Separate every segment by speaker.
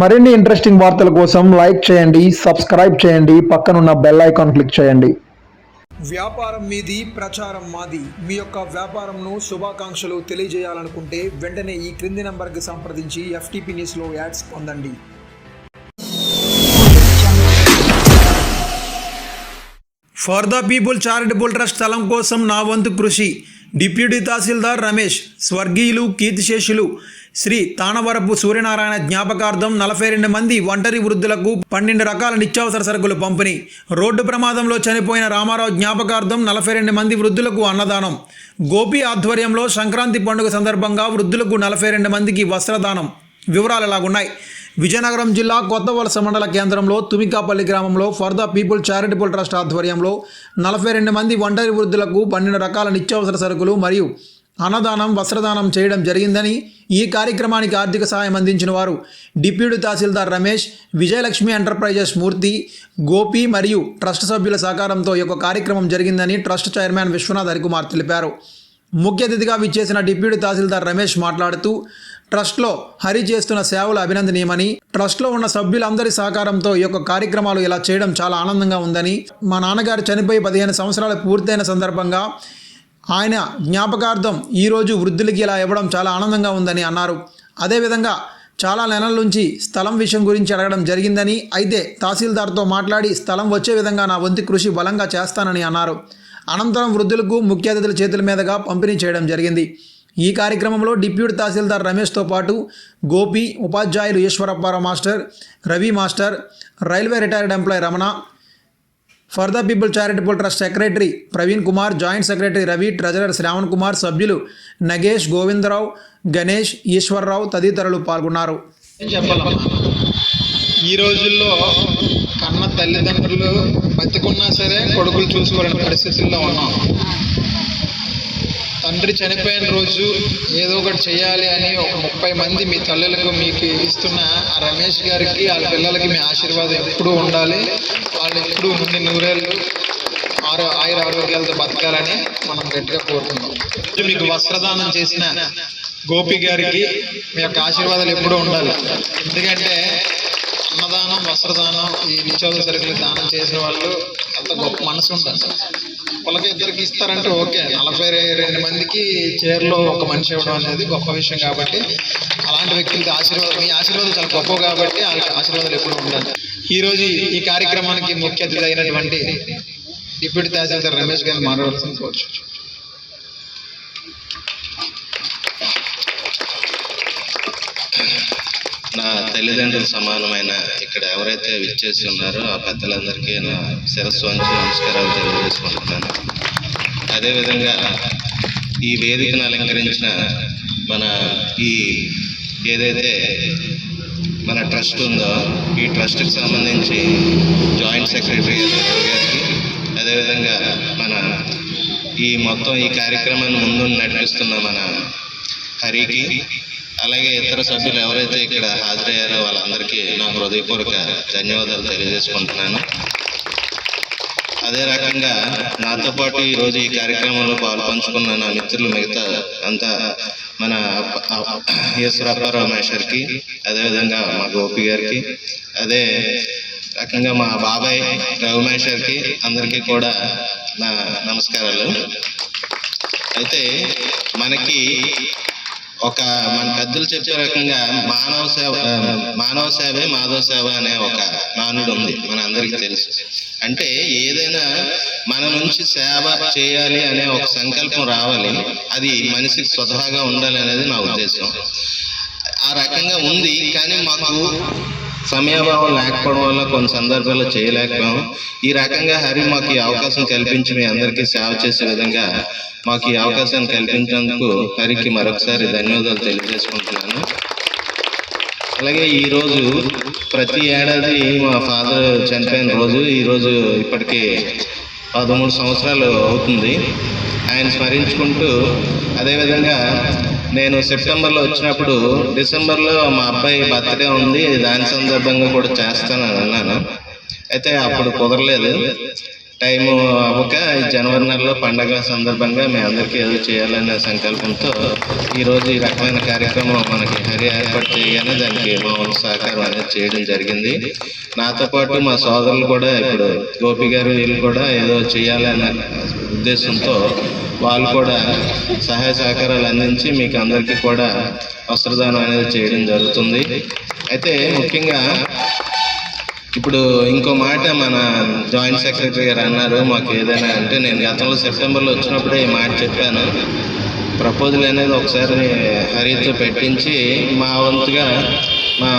Speaker 1: మరిన్ని ఇంట్రెస్టింగ్ వార్తల కోసం లైక్ చేయండి సబ్స్క్రైబ్ చేయండి పక్కనున్న బెల్ ఐకాన్ క్లిక్ చేయండి.
Speaker 2: వ్యాపారం మీది ప్రచారం మాది. మీ యొక్క వ్యాపారంను శుభాకాంక్షలు తెలియజేయాలనుకుంటే వెంటనే ఈ క్రింది నంబర్కి సంప్రదించి ఎఫ్టీపీ న్యూస్లో యాడ్స్ పొందండి. For the people charitable trust స్థలం కోసం నా వంతు కృషి. డిప్యూటీ తహసీల్దార్ రమేష్ స్వర్గీయులు కీర్తిశేషులు శ్రీ తానవరపు సూర్యనారాయణ జ్ఞాపకార్థం నలభై రెండు మంది ఒంటరి వృద్ధులకు పన్నెండు రకాల నిత్యావసర సరుకులు పంపిణీ. రోడ్డు ప్రమాదంలో చనిపోయిన రామారావు జ్ఞాపకార్థం నలభై రెండు మంది వృద్ధులకు అన్నదానం. గోపి ఆధ్వర్యంలో సంక్రాంతి పండుగ సందర్భంగా వృద్ధులకు నలభై రెండు మందికి వస్త్రదానం. వివరాలు ఉన్నాయి విజయనగరం జిల్లా కొత్త వలస మండల కేంద్రంలో తుమికాపల్లి గ్రామంలో for the people charitable trust ఆధ్వర్యంలో నలభై రెండు మంది ఒంటరి వృద్ధులకు పన్నెండు రకాల నిత్యావసర సరుకులు మరియు అన్నదానం వస్త్రదానం చేయడం జరిగిందని ఈ కార్యక్రమానికి ఆర్థిక సహాయం అందించిన వారు డిప్యూటీ తహసీల్దార్ రమేష్ విజయలక్ష్మి ఎంటర్ప్రైజెస్ మూర్తి గోపి మరియు ట్రస్ట్ సభ్యుల సహకారంతో ఈ యొక్క కార్యక్రమం జరిగిందని ట్రస్ట్ చైర్మన్ విశ్వనాథ్ హరికుమార్ తెలిపారు. ముఖ్య అతిథిగా విచ్చేసిన డిప్యూటీ తహసీల్దార్ రమేష్ మాట్లాడుతూ ట్రస్ట్లో హరి చేస్తున్న సేవలు అభినందనీయమని ట్రస్ట్లో ఉన్న సభ్యులందరి సహకారంతో ఈ యొక్క కార్యక్రమాలు ఇలా చేయడం చాలా ఆనందంగా ఉందని మా నాన్నగారు చనిపోయి పదిహేను సంవత్సరాలు పూర్తయిన సందర్భంగా ఆయన జ్ఞాపకార్థం ఈరోజు వృద్ధులకి ఇలా ఇవ్వడం చాలా ఆనందంగా ఉందని అన్నారు. అదేవిధంగా చాలా నెలల నుంచి స్థలం విషయం గురించి అడగడం జరిగిందని అయితే తహసీల్దార్తో మాట్లాడి స్థలం వచ్చే విధంగా నా వంతు కృషి బలంగా చేస్తానని అన్నారు. అనంతరం వృద్ధులకు ముఖ్య అతిథుల చేతుల మీదుగా పంపిణీ చేయడం జరిగింది. ఈ కార్యక్రమంలో డిప్యూటీ తహసీల్దార్ రమేష్తో పాటు గోపి ఉపాధ్యాయులు Eswarapparao master Ravi master railway retired employee Ramana for the people charitable trust secretary Praveen Kumar joint secretary Ravi treasurer Sravan Kumar సభ్యులు నగేష్ గోవిందరావు గణేష్ ఈశ్వరరావు తదితరులు పాల్గొన్నారు.
Speaker 3: ఈ రోజుల్లో కన్న తల్లిదండ్రులు బతికున్నా సరే కొడుకులు చూసుకోలేని పరిస్థితుల్లో ఉన్నాం. తండ్రి చనిపోయిన రోజు ఏదో ఒకటి చేయాలి అని ఒక ముప్పై మంది మీ తల్లులకు మీకు ఇస్తున్న ఆ రమేష్ గారికి వాళ్ళ పిల్లలకి మీ ఆశీర్వాదం ఎప్పుడూ ఉండాలి. వాళ్ళు ఎప్పుడూ నుండి నూరేళ్ళు ఆరో ఆయుర ఆరోగ్యాలతో బతకాలని మనం గట్టిగా కోరుకుందాం మీకు వస్త్రదానం చేసిన గోపి గారికి మీ యొక్క ఆశీర్వాదాలు ఎప్పుడూ ఉండాలి. ఎందుకంటే అన్నదానం వస్త్రదానం ఈ నిత్యావసర సరుకులు దానం చేసే వాళ్ళు అంత గొప్ప మనసు ఉండాలి వాళ్ళకి ఇద్దరికి ఇస్తారంటే ఓకే. నలభై రెండు మందికి చీరలో ఒక మనిషి ఇవ్వడం అనేది గొప్ప విషయం కాబట్టి అలాంటి వ్యక్తులకి ఆశీర్వాదం మీ ఆశీర్వాదం చాలా గొప్ప కాబట్టి వాళ్ళకి ఆశీర్వాదాలు ఎప్పుడూ ఉండాలి ఈరోజు ఈ కార్యక్రమానికి ముఖ్య అతిథి అయినటువంటి డిప్యూటీ తహసీల్దార్ రమేష్ గారిని మాట్లాడుతుంది కోరుచు
Speaker 4: నా తల్లిదండ్రులు సమానమైన ఇక్కడ ఎవరైతే విచ్చేసి ఉన్నారో ఆ పెద్దలందరికీ నా శిరస్సు వంచి నమస్కారాలు తెలియజేసుకుంటున్నాను. అదేవిధంగా ఈ వేదికను అలంకరించిన మన ఈ ఏదైతే మన ట్రస్ట్ ఉందో ఈ ట్రస్ట్కి సంబంధించి జాయింట్ సెక్రటరీ గారికి అదేవిధంగా మన ఈ మొత్తం ఈ కార్యక్రమాన్ని ముందు నడిపిస్తున్న మన హరికి అలాగే ఇతర సభ్యులు ఎవరైతే ఇక్కడ హాజరయ్యారో వాళ్ళందరికీ నా హృదయపూర్వక ధన్యవాదాలు తెలియజేసుకుంటున్నాను. అదే రకంగా నాతో పాటు ఈరోజు ఈ కార్యక్రమంలో పాల్పంచుకున్న నా మిత్రులు మిగతా అంతా మన ఈశ్వరప్పారావు మహేశ్వర్కి అదేవిధంగా మా గోపి గారికి అదే రకంగా మా బాబాయ్ రవి మహేశ్వర్కి అందరికీ కూడా నా నమస్కారాలు. అయితే మనకి ఒక మన పెద్దలు చెప్పే రకంగా మానవ సేవ మానవ సేవే మాధవ సేవ అనే ఒక నానుడు ఉంది మన అందరికీ తెలుసు. అంటే ఏదైనా మన నుంచి సేవ చేయాలి అనే ఒక సంకల్పం రావాలి అది మనిషికి స్వతహాగా ఉండాలి అనేది నా ఉద్దేశం. ఆ రకంగా ఉంది కానీ మాకు సమయాభావం లేకపోవడం వల్ల కొన్ని సందర్భాల్లో చేయలేకపోయాం ఈ రకంగా హరి మాకు ఈ అవకాశం కల్పించి మీ అందరికీ సేవ చేసే విధంగా మాకు ఈ అవకాశాన్ని కల్పించినందుకు హరికి మరొకసారి ధన్యవాదాలు తెలియజేసుకుంటున్నాను. అలాగే ఈరోజు ప్రతి ఏడాది మా ఫాదర్ చనిపోయిన రోజు ఈరోజు ఇప్పటికీ పదమూడు సంవత్సరాలు అవుతుంది. ఆయన స్మరించుకుంటూ అదేవిధంగా నేను సెప్టెంబర్లో వచ్చినప్పుడు డిసెంబర్లో మా అబ్బాయి బర్త్డే ఉంది దాని సందర్భంగా కూడా చేస్తానని అన్నాను. అయితే అప్పుడు కుదరలేదు. టైము అవ్వక జనవరి నెలలో పండగ సందర్భంగా మీ అందరికీ ఏదో చేయాలనే సంకల్పంతో ఈరోజు ఈ రకమైన కార్యక్రమం మనకి హరి ఏర్పాటు చేయగానే దానికి మా సహకారం అనేది చేయడం జరిగింది. నాతో పాటు మా సోదరులు కూడా ఇప్పుడు గోపి గారు వీళ్ళు కూడా ఏదో చేయాలనే ఉద్దేశంతో వాళ్ళు కూడా సహాయ సహకారాలు అందించి మీకు అందరికీ కూడా వస్త్రదానం అనేది చేయడం జరుగుతుంది. అయితే ముఖ్యంగా ఇప్పుడు ఇంకో మాట మన జాయింట్ సెక్రటరీ గారు అన్నారు మాకు ఏదైనా అంటే నేను గతంలో సెప్టెంబర్లో వచ్చినప్పుడే ఈ మాట చెప్పాను. ప్రపోజల్ అనేది ఒకసారి హరితో పెట్టించి మా వంతుగా మా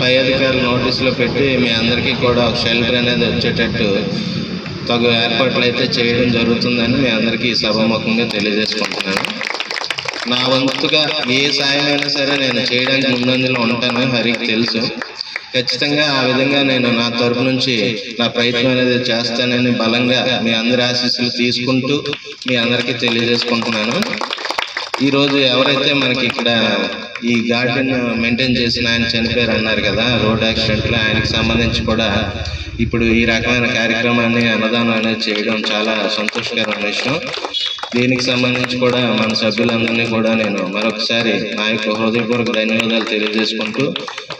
Speaker 4: పై అధికారులు నోటీసులో పెట్టి మీ అందరికీ కూడా ఒక షెల్టర్ అనేది వచ్చేటట్టు తగు ఏర్పాట్లు అయితే చేయడం జరుగుతుందని మీ అందరికీ ఈ సభాముఖంగా తెలియజేసుకుంటున్నాను. నా వంతుగా ఏ సాయమైనా సరే నేను చేయడానికి ముందంజలో ఉంటాను హరికి తెలుసు. ఖచ్చితంగా ఆ విధంగా నేను నా తరపు నుంచి నా ప్రయత్నం అనేది చేస్తానని బలంగా మీ అందరి ఆశీస్సులు తీసుకుంటూ మీ అందరికీ తెలియజేసుకుంటున్నాను. ఈరోజు ఎవరైతే మనకి ఇక్కడ ఈ గార్డెన్ మెయింటైన్ చేసిన ఆయన చనిపోయారు అన్నారు కదా రోడ్ యాక్సిడెంట్లో ఆయనకి సంబంధించి కూడా ఇప్పుడు ఈ రకమైన కార్యక్రమాన్ని అన్నదానం అనేది చేయడం చాలా సంతోషకరమైన విషయం. దీనికి సంబంధించి కూడా మన సభ్యులందరినీ కూడా నేను మరొకసారి నా యొక్క హృదయపూర్వక ధన్యవాదాలు తెలియజేసుకుంటూ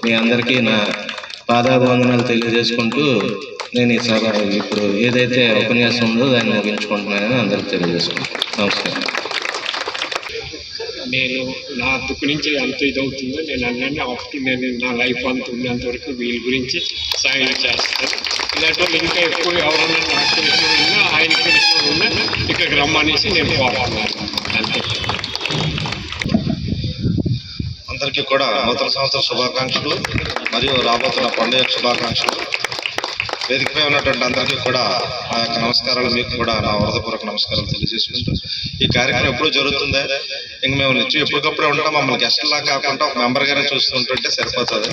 Speaker 4: మీ అందరికీ నా పాదాభివందనాలు తెలియజేసుకుంటూ నేను ఈ సభ ఇప్పుడు ఏదైతే ఉపన్యాసం ఉందో దాన్ని ముగించుకుంటున్నానని అందరికీ తెలియజేసుకుంటాను నమస్కారం.
Speaker 5: నేను నా దుక్కు నుంచి ఎంత ఇదవుతుందో నేను అన్నీ అప్పుడు నేను నా లైఫ్ అంత ఉన్నంత వరకు వీళ్ళ గురించి సాయం చేస్తాను. ఇలాంటి వాళ్ళు ఇంకా ఎక్కువ ఎవరన్నా నాకు తెలిసిన ఉన్నా ఆయన తెలిసిన ఉన్నా ఇక్కడికి రమ్మనేసి నేను కోరుతున్నాను అంతే.
Speaker 6: అందరికీ కూడా నూతన సంవత్సర శుభాకాంక్షలు మరియు రాబోతున్న పండుగ శుభాకాంక్షలు. వేదికపై ఉన్నటువంటి అందరికీ కూడా ఆ యొక్క నమస్కారాలు మీకు కూడా నా వరదపూర్వక నమస్కారాలు తెలియజేసుకుంటూ ఈ కార్యక్రమం ఎప్పుడు జరుగుతుందే? ఇంక మేము నిత్యం ఎప్పటికప్పుడే ఉంటాం. మమ్మల్ని గెస్ట్లా కాకుండా ఒక మెంబర్ గానే చూస్తుంటుంటే సరిపోతుంది.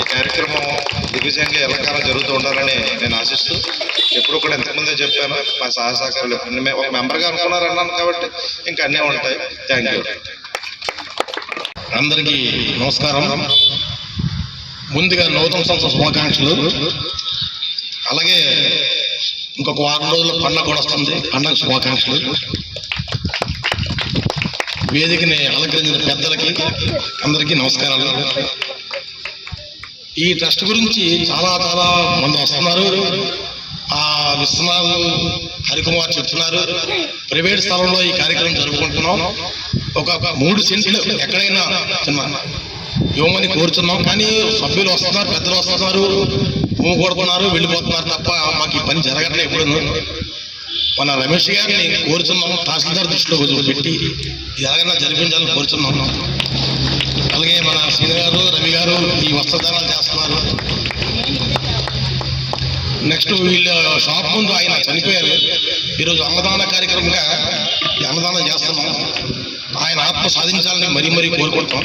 Speaker 6: ఈ కార్యక్రమం దిగ్విజయంగా ఎల్లకాలం జరుగుతూ ఉండాలని నేను ఆశిస్తూ ఎప్పుడు కూడా ఇంతకుముందే చెప్పాను. మా సహాయ సహకారాలు ఎప్పుడు ఒక మెంబర్గా అనుకున్నారు అన్నాను కాబట్టి ఇంకా అన్నీ ఉంటాయి. Thank you.
Speaker 7: అందరికీ నమస్కారం. ముందుగా నూతన సంవత్సర శుభాకాంక్షలు. అలాగే ఇంకొక వారం రోజుల పండగ కూడా వస్తుంది. పండగ శుభాకాంక్షలు. వేదికని అలంకరించిన పెద్దలకి అందరికీ నమస్కారాలు. ఈ ట్రస్ట్ గురించి చాలా చాలా మంది వస్తున్నారు. ఆ విశ్వనాథ్ హరికుమార్ చెప్తున్నారు. ప్రైవేట్ స్థలంలో ఈ కార్యక్రమం జరుపుకుంటున్నాం. ఒక ఒక మూడు సెంట్లు ఎక్కడైనా చిన్న ఇవ్వమని కోరుతున్నాం కానీ సభ్యులు వస్తున్నారు పెద్దలు వస్తున్నారు భూమి కొడుకున్నారు వెళ్ళిపోతున్నారు తప్ప మాకు ఈ పని జరగట్లేదు ఎప్పుడు. మన రమేష్ గారిని కోరుతున్నాం తహసీల్దార్ దృష్టిలో కొంచెం పెట్టి ఇది ఎలాగైనా జరిపించాలని కోరుతున్నాం అలాగే మన శ్రీను గారు రవి గారు ఈ వస్త్రదానాలు చేస్తున్నారు. నెక్స్ట్ వీళ్ళ షాప్ ముందు ఆయన చనిపోయారు. ఈరోజు అన్నదాన కార్యక్రమంగా అన్నదానం చేస్తున్నాం. ఆయన ఆత్మ సాధించాలని మరీ మరీ కోరుకుంటాం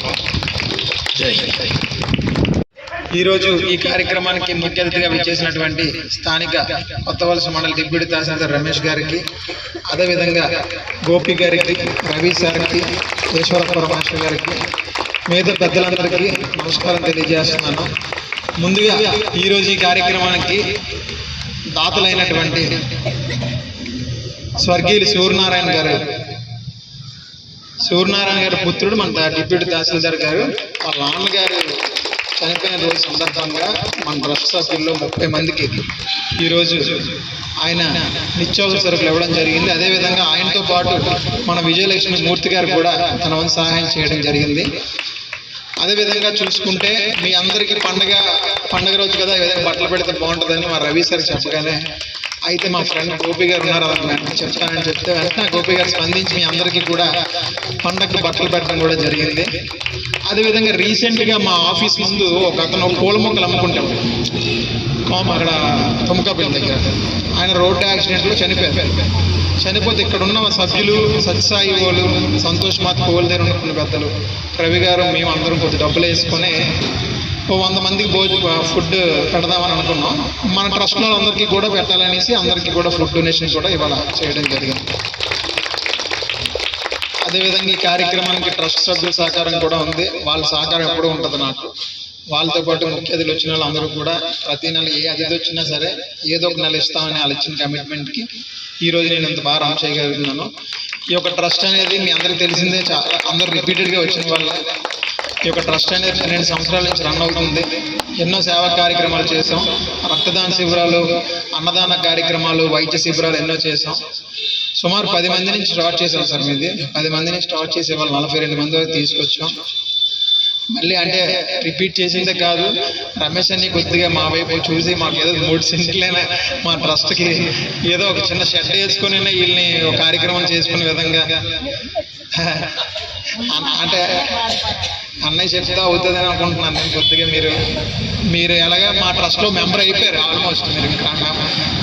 Speaker 7: జై.
Speaker 3: ఈరోజు ఈ కార్యక్రమానికి ముఖ్య అతిథిగా విచ్చేసినటువంటి స్థానిక కొత్త వలస మండలి డిప్యూటీ తహసీల్దార్ రమేష్ గారికి అదేవిధంగా గోపి గారికి రవి సార్కి ఈశ్వరపురం మాస్టర్ గారికి మిగతా పెద్దలందరికీ నమస్కారం తెలియజేస్తున్నాను. ముందుగా ఈరోజు ఈ కార్యక్రమానికి దాతలైనటువంటి స్వర్గీయులు సూర్యనారాయణ గారు సూర్యనారాయణ గారి పుత్రుడు మన డిప్యూటీ తహసీల్దార్ గారు. వాళ్ళ నాన్నగారు చనిపోయిన రోజు సందర్భంగా మన ట్రస్ట్ సభ్యుల్లో ముప్పై మందికి ఈరోజు ఆయన నిత్యావసర సరుకులు ఇవ్వడం జరిగింది. అదేవిధంగా ఆయనతో పాటు మన విజయలక్ష్మి మూర్తి గారు కూడా తన వంతు సహాయం చేయడం జరిగింది. అదేవిధంగా చూసుకుంటే మీ అందరికీ పండగ పండగ రోజు కదా ఏదైనా బట్టలు పెడితే బాగుంటుందని మా రవి సార్ చెప్పగానే అయితే మా ఫ్రెండ్ గోపి గారు ఉన్నారు అలా చెప్తానని చెప్తే వెంటనే గోపి గారు స్పందించి మీ అందరికీ కూడా పండగకు బట్టలు పెట్టడం కూడా జరిగింది. అదేవిధంగా రీసెంట్గా మా ఆఫీస్ ముందు ఒక అతను పూల మొక్కలు అమ్ముకుంటాం మామ అక్కడ తుమ్మకాపల్లి దగ్గర. ఆయన రోడ్డు యాక్సిడెంట్లో చనిపోయారు. చనిపోతే ఇక్కడ ఉన్న మా సభ్యులు సత్సాయి వాళ్ళు సంతోష్ మాత్ కోల్ దగ్గర ఉన్న పెద్దలు రవి గారు మేము అందరం కొద్ది డబ్బులు వేసుకొని వంద మందికి భోజ ఫుడ్ పెడదామని అనుకున్నాం. మన ట్రస్ట్లో అందరికీ కూడా పెట్టాలనేసి అందరికీ కూడా ఫుడ్ డొనేషన్ కూడా ఇవాళ చేయడం జరిగింది. అదేవిధంగా ఈ కార్యక్రమానికి ట్రస్ట్ సభ్యుల సహకారం కూడా ఉంది. వాళ్ళ సహకారం ఎప్పుడూ ఉంటుంది నాకు. వాళ్ళతో పాటు ముఖ్య అతిథులు వచ్చిన వాళ్ళందరూ కూడా ప్రతి నెల ఏ అతిథి వచ్చినా సరే ఏదో ఒక నెల ఇస్తామని వాళ్ళు ఇచ్చిన కమిట్మెంట్కి ఈ రోజు నేను ఇంత బాగా రామ్ చేయగలుగుతున్నాను ఈ యొక్క ట్రస్ట్ అనేది మీ అందరికీ తెలిసిందే చాలా అందరూ రిపీటెడ్గా వచ్చిన వాళ్ళే. ఈ యొక్క ట్రస్ట్ అనేది పన్నెండు సంవత్సరాల నుంచి రన్ అవుతుంది ఎన్నో సేవా కార్యక్రమాలు చేసాం రక్తదాన శిబిరాలు అన్నదాన కార్యక్రమాలు వైద్య శిబిరాలు ఎన్నో చేసాం సుమారు పది మంది నుంచి స్టార్ట్ చేసాం సార్ మీది. పది మంది నుంచి స్టార్ట్ చేసే వాళ్ళు నలభై రెండు మంది వరకు తీసుకొచ్చాం. మళ్ళీ అంటే రిపీట్ చేసిందే కాదు. రమేష్ అన్ని కొద్దిగా మా వైపు చూసి మాకు ఏదో మూడు సెంట్లైనా మా ట్రస్ట్కి ఏదో ఒక చిన్న షెడ్ వేసుకుని వీళ్ళని ఒక కార్యక్రమం చేసుకునే విధంగా. అంటే అన్నయ్య చెప్తే అని అనుకుంటున్నాను నేను కొద్దిగా మీరు. మీరు ఎలాగా మా ట్రస్ట్లో మెంబర్ అయిపోయారు ఆల్మోస్ట్ మీరు. ఇంకా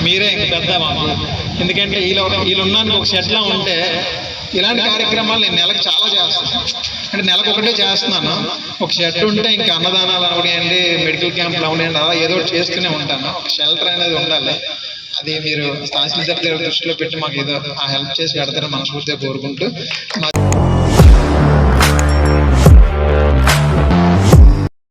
Speaker 3: మీరే ఇంక పెద్ద మాకు. ఎందుకంటే వీళ్ళు వీళ్ళు ఉన్నాను ఒక షెడ్లా ఉంటే ఇలాంటి కార్యక్రమాలు నేను నెలకు చాలా చేస్తాను. అంటే నెలకు ఒకటే చేస్తున్నాను. ఒక షెడ్ ఉంటే ఇంకా అన్నదానాలు అవనివ్వండి మెడికల్ క్యాంపులు అవనివ్వండి అలా ఏదో ఒకటి చేస్తూనే ఉంటాను. ఒక షెల్టర్ అనేది ఉండాలి. అది మీరు తహసీల్దార్ దగ్గర దృష్టిలో పెట్టి మాకు ఏదో ఆ హెల్ప్ చేసి పెడతారని మనస్ఫూర్తిగా కోరుకుంటూ